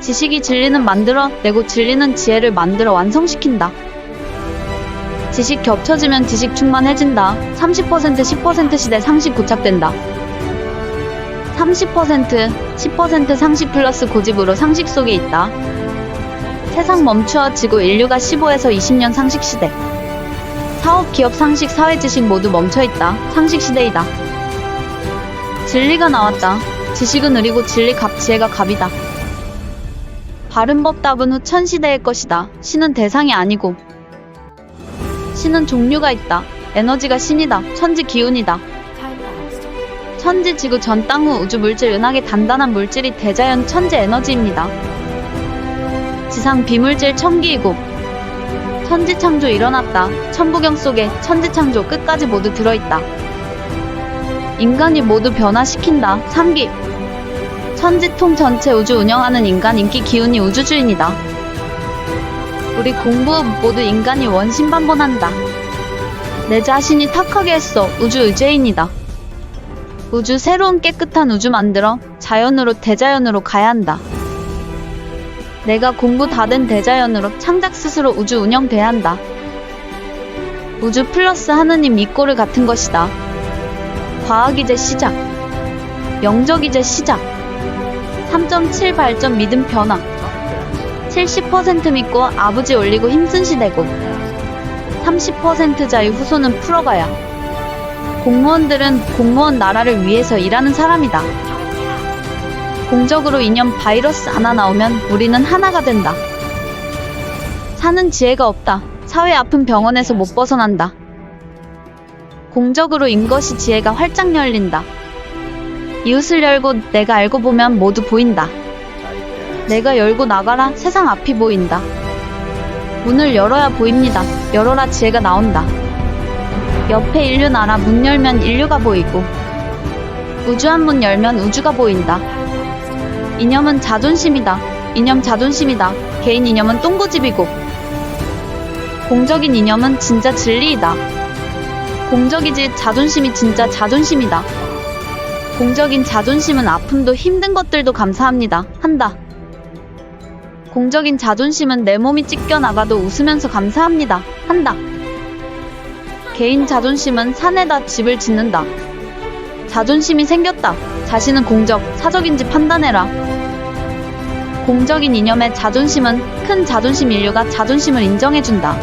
지식이 진리는 만들어 내고 진리는 지혜를 만들어 완성시킨다. 지식 겹쳐지면 지식 충만해진다. 30% 10% 시대 상식 고착된다. 30% 10% 상식 플러스 고집으로 상식 속에 있다. 세상 멈추어지고 인류가 15에서 20년 상식 시대. 사업, 기업, 상식, 사회 지식 모두 멈춰 있다. 상식 시대이다. 진리가 나왔다. 지식은 의리고 진리 갑 지혜가 갑이다. 바른 법 답은 후 천시대의 것이다. 신은 대상이 아니고 신은 종류가 있다. 에너지가 신이다. 천지 기운이다. 천지 지구 전 땅 후 우주 물질 은하계 단단한 물질이 대자연 천재 에너지입니다. 지상 비물질 천기이고 천지 창조 일어났다. 천부경 속에 천지 창조 끝까지 모두 들어있다. 인간이 모두 변화시킨다. 3기 천지통 전체 우주 운영하는 인간 인기 기운이 우주주인이다. 우리 공부 모두 인간이 원심반번한다. 내 자신이 탁하게 했어. 우주 의죄인이다. 우주 새로운 깨끗한 우주 만들어 자연으로 대자연으로 가야 한다. 내가 공부 다 된 대자연으로 창작 스스로 우주 운영돼야 한다. 우주 플러스 하느님 이꼬르 같은 것이다. 과학 이제 시작. 영적 이제 시작. 3.7 발전 믿음 변화. 70% 믿고 아버지 올리고 힘쓴 시대고. 30% 자유 후손은 풀어가야. 공무원들은 공무원 나라를 위해서 일하는 사람이다. 공적으로 이념 바이러스 하나 나오면 우리는 하나가 된다. 사는 지혜가 없다. 사회 아픈 병원에서 못 벗어난다. 공적으로 인 것이 지혜가 활짝 열린다. 이웃을 열고 내가 알고 보면 모두 보인다. 내가 열고 나가라 세상 앞이 보인다. 문을 열어야 보입니다. 열어라 지혜가 나온다. 옆에 인류 나라 문 열면 인류가 보이고 우주 한 문 열면 우주가 보인다. 이념은 자존심이다. 이념 자존심이다. 개인 이념은 똥고집이고 공적인 이념은 진짜 진리이다. 공적이지 자존심이 진짜 자존심이다. 공적인 자존심은 아픔도 힘든 것들도 감사합니다. 한다. 공적인 자존심은 내 몸이 찢겨 나가도 웃으면서 감사합니다. 한다. 개인 자존심은 산에다 집을 짓는다. 자존심이 생겼다. 자신은 공적, 사적인지 판단해라. 공적인 이념의 자존심은 큰 자존심 인류가 자존심을 인정해준다.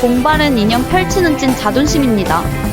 공바른 이념 펼치는 찐 자존심입니다.